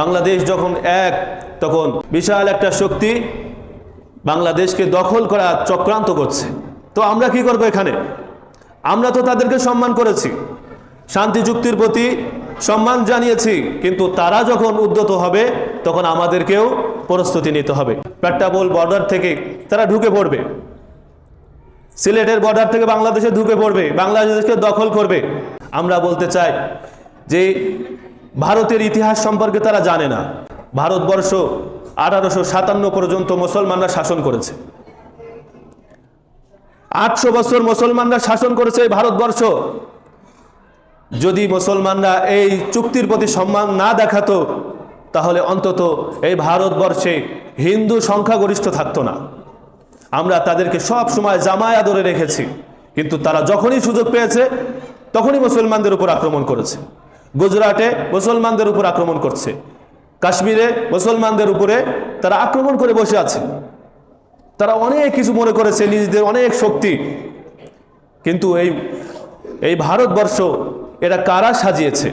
বাংলাদেশ যখন এক, তখন বিশাল একটা শক্তি বাংলাদেশকে দখল করা চক্রান্ত করছে। তো আমরা কি করব এখানে? আমরা তো তাদেরকে সম্মান করেছি, শান্তি চুক্তির প্রতি সম্মান জানিয়েছি, কিন্তু তারা যখন উদ্যত হবে, তখন আমাদেরকেও প্রস্তুতি নিতে হবে। পেট্টাবোল বর্ডার থেকে তারা ঢুকে পড়বে। সিলেটের বর্ডার থেকে বাংলাদেশে ঢুকে পড়বে, বাংলাদেশকে দখল করবে। আমরা বলতে চাই যে ভারতের ইতিহাস সম্পর্কে তারা জানে না। ভারতবর্ষ আঠারোশো সাতান্ন পর্যন্ত মুসলমানরা শাসন করেছে। আটশো বছর মুসলমানরা শাসন করেছে এই ভারতবর্ষ। যদি মুসলমানরা এই চুক্তির প্রতি সম্মান না দেখাতো, তাহলে অন্তত এই ভারতবর্ষে হিন্দু সংখ্যাগরিষ্ঠ থাকতো না। আমরা তাদেরকে সব সময় জামায়া ধরে রেখেছি। কিন্তু তারা যখনই সুযোগ পেয়েছে, তখনই মুসলমানদের উপর আক্রমণ করেছে। গুজরাটে মুসলমানদের উপর আক্রমণ করছে। কাশ্মীরে মুসলমানদের উপরে তারা আক্রমণ করে বসে আছে। তারা অনেক কিছু মনে করেছে, নিজেদের অনেক শক্তি। কিন্তু এই এই ভারতবর্ষ এটা কারা সাজিয়েছে?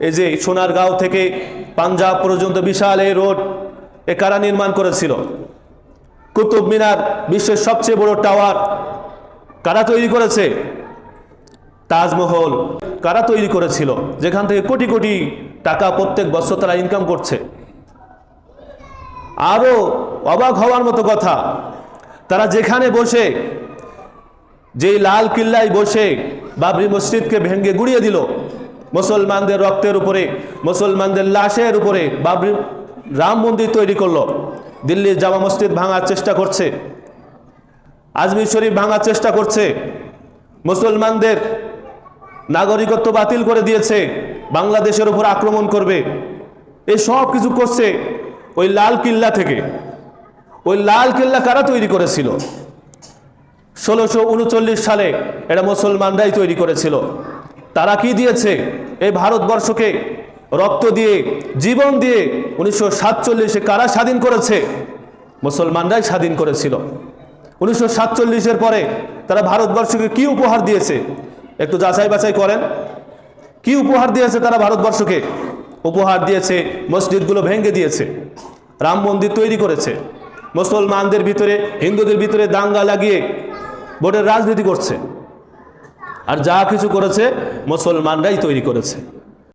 এই যে সোনারগাঁও থেকে পাঞ্জাব পর্যন্ত বিশাল এই রোড, এ কারা নির্মাণ করেছিল? কুতুব মিনার বিশ্বের সবচেয়ে বড় টাওয়ার কারা তৈরি করেছে? তাজমহল কারা তৈরি করেছিল? যেখান থেকে কোটি কোটি টাকা প্রত্যেক বছর তারা ইনকাম করছে। আরও অবাক হওয়ার মতো কথা, তারা যেখানে বসে, যেই লাল কিল্লায় বসে বাবরি মসজিদকে ভেঙ্গে গুড়িয়ে দিল, মুসলমানদের রক্তের উপরে, মুসলমানদের লাশের উপরে বাবরি রাম মন্দির তৈরি করল। দিল্লির জামা মসজিদ ভাঙার চেষ্টা করছে, আজমির শরীফ ভাঙার চেষ্টা করছে, মুসলমানদের নাগরিকত্ব বাতিল করে দিয়েছে, বাংলাদেশের উপর আক্রমণ করবে। এই সব কিছু করছে ওই লাল কিল্লা থেকে। ওই লাল কিল্লা কারা তৈরি করেছিল? ষোলোশো উনচল্লিশ সালে এটা মুসলমানরাই তৈরি করেছিল। তারা কি দিয়েছে? এই ভারতবর্ষকে রক্ত দিয়ে, জীবন দিয়ে উনিশশো সাতচল্লিশে কারা স্বাধীন করেছে? মুসলমানরাই স্বাধীন করেছিল। উনিশশো সাতচল্লিশের পরে তারা ভারতবর্ষকে কি উপহার দিয়েছে? একটু যাচাই বাছাই করেন। কি উপহার দিয়েছে তারা ভারতবর্ষকে? উপহার দিয়েছে, মসজিদগুলো ভেঙে দিয়েছে, রাম মন্দির তৈরি করেছে, মুসলমানদের ভিতরে, হিন্দুদের ভিতরে দাঙ্গা লাগিয়ে ভোটের রাজনীতি করছে। আর যা কিছু করেছে, মুসলমানরাই তৈরি করেছে।